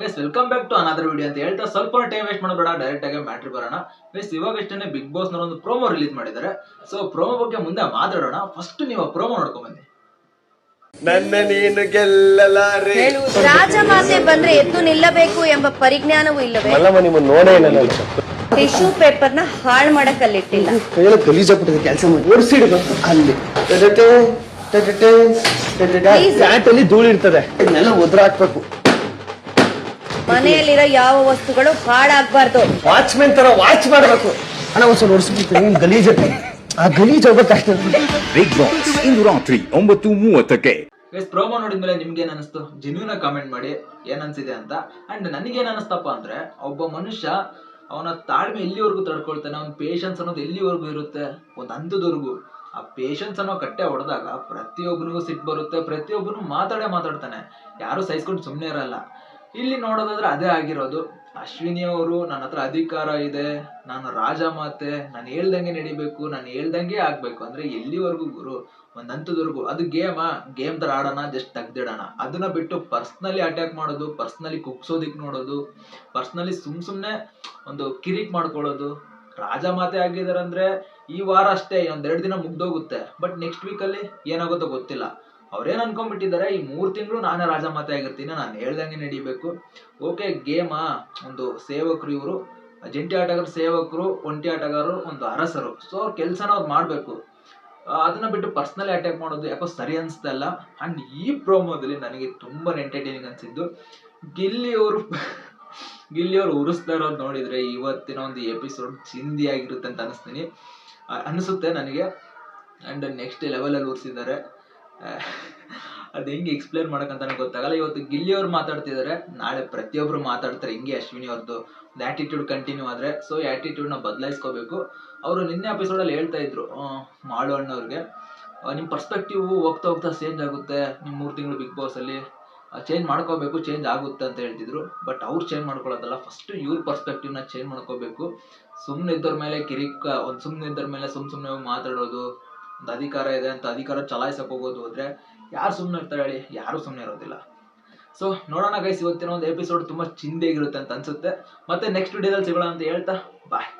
Guys welcome back to another video ಅಂತ ಹೇಳ್ತಾ ಸ್ವಲ್ಪ ಟೈಮ್ ವೇಸ್ಟ್ ಮಾಡಬೇಡ ಡೈರೆಕ್ಟ್ ಆಗಿ ಮ್ಯಾಟ್ರಿ ಬರೋಣ. ಗೈಸ್ ಇವಾಗ ಇಷ್ಟೇ ಬಿಗ್ ಬಾಸ್ ಒಂದು ಪ್ರೋಮೋ ರಿಲೀಸ್ ಮಾಡಿದ್ದಾರೆ. ಸೊ ಪ್ರೋಮೋ ಬಗ್ಗೆ ಮುಂದೆ ಮಾತಾಡೋಣ. ಫಸ್ಟ್ ನೀವು ಪ್ರೋಮೋ ನೋಡ್ಕೊಂಡ್ ಬನ್ನಿ ನನ್ನ ನೀನು ಗೆಲ್ಲಲಾರೆ ರಾಜಮಾತೆ ಬಂದ್ರೆ ಎದ್ದು ನಿಲ್ಲಬೇಕು ಎಂಬ ಪರಿಜ್ಞಾನವೂ ಇಲ್ಲವೇ? ಮಲ್ಲಮ್ಮ ನಿಮ್ಮನ್ನ ನೋಡೇ ಇಲ್ಲ ನಾನು. ಟಿಶ್ಯೂ ಪೇಪರ್ನ ಹಾಳು ಮಾಡಕ್ಕಲ್ಲಿಟ್ಟಿಲ್ಲ ಅಲ್ಲಿ ಗಲೀಜಾಗ್ಬಿಟ್ಟಿದೆ ಕೆಲಸ ಮಾಡಿ. ಓಡಿಸಿಡು ಅಲ್ಲಿ. ಟಟಟೆ, ಟಟಟೆ, ಟಟಟೆ. Please. ಫ್ಯಾಟಲ್ಲಿ ಧೂಳು ಇರ್ತದೆ ಇದನ್ನೆಲ್ಲ ಒದ್ರ ಹಾಕ್ಬೇಕು ಮನೆಯಲ್ಲಿರೋ ಯಾವ ವಸ್ತುಗಳು ಹಾಳಾಗ್ಬಾರ್ದು. ವಾಚ್ಮೆನ್ ತರ ವಾಚ್ ಮಾಡಬೇಕು. ಅಣ್ಣ ಒಂದ್ಸಲ ಓಡಿಸ್ಬಿಡ್ತೀನಿ ಗಲೀಜ್ ಆ ಗಲೀಜ್ ಬಿಗ್ ಬಾಸ್ ಇಂದು ರಾತ್ರಿ ಒಂಬತ್ತು ಮೂವತ್ತಕ್ಕೆ. ಗೈಸ್ ಪ್ರೋಮೋ ನೋಡಿದ್ಮೇಲೆ ನಿಮ್ಗೆ ಏನ್ ಅನಿಸ್ತು? ಜೆನ್ಯೂನ್ ಕಾಮೆಂಟ್ ಮಾಡಿ ಏನ್ ಅನ್ಸಿದೆ ಅಂತ. ಅಂಡ್ ನನಗೇನ್ ಅನಿಸ್ತಪ್ಪ ಅಂದ್ರೆ ಒಬ್ಬ ಮನುಷ್ಯ ಅವನ ತಾಳ್ಮೆ ಎಲ್ಲಿವರೆಗೂ ತಡ್ಕೊಳ್ತಾನೆ ಅವನ ಪೇಷನ್ಸ್ ಅನ್ನೋದು ಎಲ್ಲಿವರೆಗೂ ಇರುತ್ತೆ? ಒಂದ್ ಹಂತದವರೆಗೂ. ಆ ಪೇಷನ್ಸ್ ಅನ್ನೋ ಕಟ್ಟೆ ಹೊಡೆದಾಗ ಪ್ರತಿಯೊಬ್ಬನಿಗೂ ಸಿಟ್ಟು ಬರುತ್ತೆ ಪ್ರತಿಯೊಬ್ಬನು ಮಾತಾಡೇ ಮಾತಾಡ್ತಾನೆ. ಯಾರು ಸಹಿಸ್ಕೊಂಡು ಸುಮ್ಮನೆ ಇರಲ್ಲ. ಇಲ್ಲಿ ನೋಡೋದಾದ್ರೆ ಅದೇ ಆಗಿರೋದು. ಅಶ್ವಿನಿ ಅವರು ನನ್ನ ಹತ್ರ ಅಧಿಕಾರ ಇದೆ, ನಾನು ರಾಜ ಮಾತೆ, ನಾನು ಹೇಳ್ದಂಗೆ ನಡಿಬೇಕು, ನಾನು ಹೇಳ್ದಂಗೆ ಆಗ್ಬೇಕು. ಅಂದ್ರೆ ಎಲ್ಲಿವರೆಗೂ ಗುರು? ಒಂದ್ ಹಂತದವರೆಗೂ. ಅದು ಗೇಮಾ ಗೇಮ್ ತರ ಆಡೋಣ ಜಸ್ಟ್ ತೆಗ್ದಿಡೋಣ. ಅದನ್ನ ಬಿಟ್ಟು ಪರ್ಸ್ನಲಿ ಅಟ್ಯಾಕ್ ಮಾಡೋದು ಪರ್ಸ್ನಲಿ ಕುಗ್ಸೋದಿಕ್ ನೋಡೋದು ಪರ್ಸ್ನಲಿ ಸುಮ್ ಸುಮ್ನೆ ಒಂದು ಕಿರಿಕ್ ಮಾಡ್ಕೊಳ್ಳೋದು. ರಾಜ ಮಾತೆ ಆಗಿದಾರೆ ಅಂದ್ರೆ ಈ ವಾರ ಅಷ್ಟೇ, ಒಂದೆರಡು ದಿನ ಮುಗ್ದೋಗುತ್ತೆ. ಬಟ್ ನೆಕ್ಸ್ಟ್ ವೀಕಲ್ಲಿ ಏನಾಗುತ್ತೋ ಗೊತ್ತಿಲ್ಲ. ಅವ್ರೇನ್ ಅನ್ಕೊಂಡ್ಬಿಟ್ಟಿದ್ದಾರೆ, ಈ ಮೂರ್ ತಿಂಗಳು ನಾನೇ ರಾಜ ಮಾತೆ ಆಗಿರ್ತೀನಿ ನಾನು ಹೇಳ್ದಂಗೆ ನಡಿಬೇಕು. ಓಕೆ, ಗೇಮಾ, ಒಂದು ಸೇವಕರು ಇವರು, ಜಂಟಿ ಆಟಗಾರರು ಸೇವಕರು, ಒಂಟಿ ಆಟಗಾರರು, ಒಂದು ಅರಸರು. ಸೊ ಅವ್ರ ಕೆಲಸನ ಅವ್ರು ಮಾಡಬೇಕು. ಅದನ್ನ ಬಿಟ್ಟು ಪರ್ಸ್ನಲಿ ಅಟ್ಯಾಕ್ ಮಾಡೋದು ಯಾಕೋ ಸರಿ ಅನ್ಸ್ತಲ್ಲ ಅಂಡ್ ಈ ಪ್ರೋಮೋದಲ್ಲಿ ನನಗೆ ತುಂಬಾ ಎಂಟರ್ಟೈನಿಂಗ್ ಅನ್ಸಿದ್ದು, ಗಿಲ್ಲಿ ಅವರು ಗಿಲ್ಲಿ ಅವರು ಉರಿಸ್ತಾ ಇರೋದು ನೋಡಿದ್ರೆ ಇವತ್ತಿನ ಒಂದು ಎಪಿಸೋಡ್ ಚಿಂದಿ ಆಗಿರುತ್ತೆ ಅಂತ ಅನಿಸ್ತೀನಿ. ಅನಿಸುತ್ತೆ ನನಗೆ. ಅಂಡ್ ನೆಕ್ಸ್ಟ್ ಲೆವೆಲಲ್ಲಿ ಉರಿಸಿದ್ದಾರೆ. ಅದು ಹೆಂಗೆ ಎಕ್ಸ್ಪ್ಲೇನ್ ಮಾಡೋಕ್ಕಂತಾನೆ ಗೊತ್ತಾಗಲ್ಲ. ಇವತ್ತು ಗಿಲ್ಲಿ ಅವ್ರು ಮಾತಾಡ್ತಿದ್ದಾರೆ ನಾಳೆ ಪ್ರತಿಯೊಬ್ಬರು ಮಾತಾಡ್ತಾರೆ. ಹಿಂಗೆ ಅಶ್ವಿನಿ ಅವ್ರದ್ದು ಒಂದು ಆಟಿಟ್ಯೂಡ್ ಕಂಟಿನ್ಯೂ ಆದರೆ. ಸೊ ಈ ಆಟಿಟ್ಯೂಡ್ನ ಬದಲಾಯಿಸ್ಕೋಬೇಕು. ಅವರು ನಿನ್ನೆ ಎಪಿಸೋಡಲ್ಲಿ ಹೇಳ್ತಾ ಇದ್ರು ಮಾಳು ಅಣ್ಣವ್ರಿಗೆ. ನಿಮ್ಮ ಪರ್ಸ್ಪೆಕ್ಟಿವ್ ಹೋಗ್ತಾ ಹೋಗ್ತಾ ಚೇಂಜ್ ಆಗುತ್ತೆ. ನಿಮ್ಮ ಮೂರು ತಿಂಗಳು ಬಿಗ್ ಬಾಸಲ್ಲಿ ಚೇಂಜ್ ಮಾಡ್ಕೋಬೇಕು ಚೇಂಜ್ ಆಗುತ್ತೆ ಅಂತ ಹೇಳ್ತಿದ್ರು. ಬಟ್ ಅವ್ರು ಚೇಂಜ್ ಮಾಡ್ಕೊಳ್ಳೋದಲ್ಲ ಫಸ್ಟ್ ಇವ್ರ ಪರ್ಸ್ಪೆಕ್ಟಿವ್ನ ಚೇಂಜ್ ಮಾಡ್ಕೋಬೇಕು. ಸುಮ್ಮನೆ ಇದ್ದವ್ರ ಮೇಲೆ ಕಿರಿಕ್, ಒಂದು ಸುಮ್ಮನೆ ಇದ್ದವ್ರ ಮೇಲೆ ಸುಮ್ ಸುಮ್ಮನೆ ಮಾತಾಡೋದು. ಒಂದು ಅಧಿಕಾರ ಇದೆ ಅಂತ ಅಧಿಕಾರ ಚಲಾಯಿಸಕ್ ಹೋಗೋದು ಹೋದ್ರೆ ಯಾರು ಸುಮ್ಮನೆ ಇರ್ತಾರೆ ಹೇಳಿ? ಯಾರು ಸುಮ್ಮನೆ ಇರೋದಿಲ್ಲ. ಸೊ ನೋಡೋಣ ಗೈಸ್ ಇವತ್ತಿನ ಒಂದು ಎಪಿಸೋಡ್ ತುಂಬಾ ಚಿಂದೆಗಿರುತ್ತೆ ಅಂತ ಅನ್ಸುತ್ತೆ. ಮತ್ತೆ ನೆಕ್ಸ್ಟ್ ವಿಡಿಯೋದಲ್ಲಿ ಸಿಗೋಣ ಅಂತ ಹೇಳ್ತಾ ಬಾಯ್